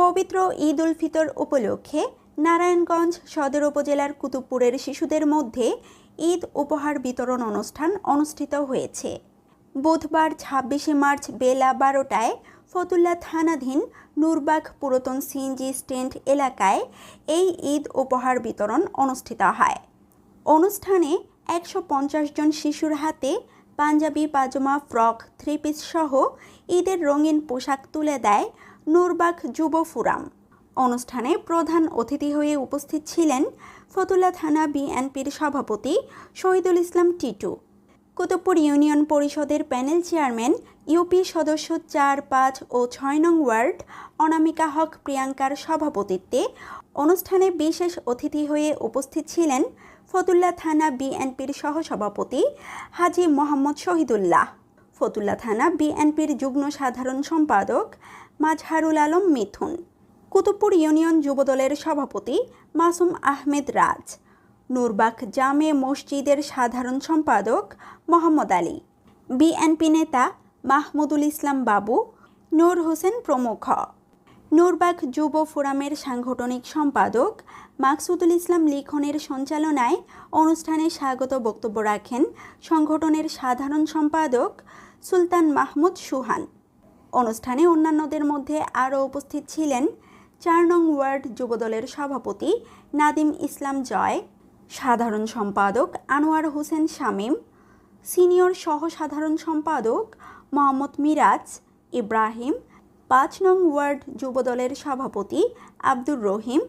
পবিত্র ঈদ উল ফিতর উপলক্ষে নারায়ণগঞ্জ সদর উপজেলার কুতুবপুরের শিশুদের মধ্যে ঈদ উপহার বিতরণ অনুষ্ঠান অনুষ্ঠিত হয়েছে। বুধবার ছাব্বিশে মার্চ বেলা বারোটায় ফতুল্লা থানাধীন নূরবাগ পুরাতন সিএনজি স্ট্যান্ড এলাকায় এই ঈদ উপহার বিতরণ অনুষ্ঠিত হয়। অনুষ্ঠানে একশো পঞ্চাশ জন শিশুর হাতে পাঞ্জাবি, পাজামা, ফ্রক, থ্রি পিস সহ ঈদের রঙিন পোশাক তুলে দেয় নূরবাগ যুব ফুরাম। অনুষ্ঠানে প্রধান অতিথি হয়ে উপস্থিত ছিলেন ফতুল্লা থানা বিএনপির সভাপতি শহীদুল ইসলাম টিটু। কুতুবপুর ইউনিয়ন পরিষদের প্যানেল চেয়ারম্যান ইউপি সদস্য চার, পাঁচ ও ছয় নং ওয়ার্ড অনামিকা হক প্রিয়াঙ্কার সভাপতিত্বে অনুষ্ঠানে বিশেষ অতিথি হয়ে উপস্থিত ছিলেন ফতুল্লা থানা বিএনপির সহসভাপতি হাজি মোহাম্মদ শহীদুল্লাহ। ফতুল্লা থানা বিএনপির যুগ্ম সাধারণ সম্পাদক মাজহারুল আলম মিথুন। কুতুবপুর ইউনিয়ন যুবদলের সভাপতি মাসুম আহমেদ রাজ। নুরবাক জামে মসজিদের সাধারণ সম্পাদক মোহাম্মদ আলী। বিএনপি নেতা মাহমুদুল ইসলাম বাবু, নূর হোসেন প্রমুখ। নূরবাগ যুব ফোরামের সাংগঠনিক সম্পাদক মাকসুদুল ইসলাম লিখনের সঞ্চালনায় অনুষ্ঠানে স্বাগত বক্তব্য রাখেন সংগঠনের সাধারণ সম্পাদক সুলতান মাহমুদ সুহান। অনুষ্ঠানে অন্যান্যদের মধ্যে আরও উপস্থিত ছিলেন চার নং ওয়ার্ড যুবদলের সভাপতি নাদিম ইসলাম জয়, সাধারণ সম্পাদক আনোয়ার হোসেন শামীম, সিনিয়র সহ সাধারণ সম্পাদক মোহাম্মদ মিরাজ ইব্রাহিম, পাঁচ নং ওয়ার্ড যুবদলের সভাপতি আব্দুর রহিম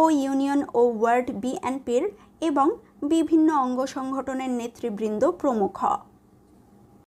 ও ইউনিয়ন ও ওয়ার্ড বিএনপির এবং বিভিন্ন অঙ্গ সংগঠনের নেতৃবৃন্দ প্রমুখ।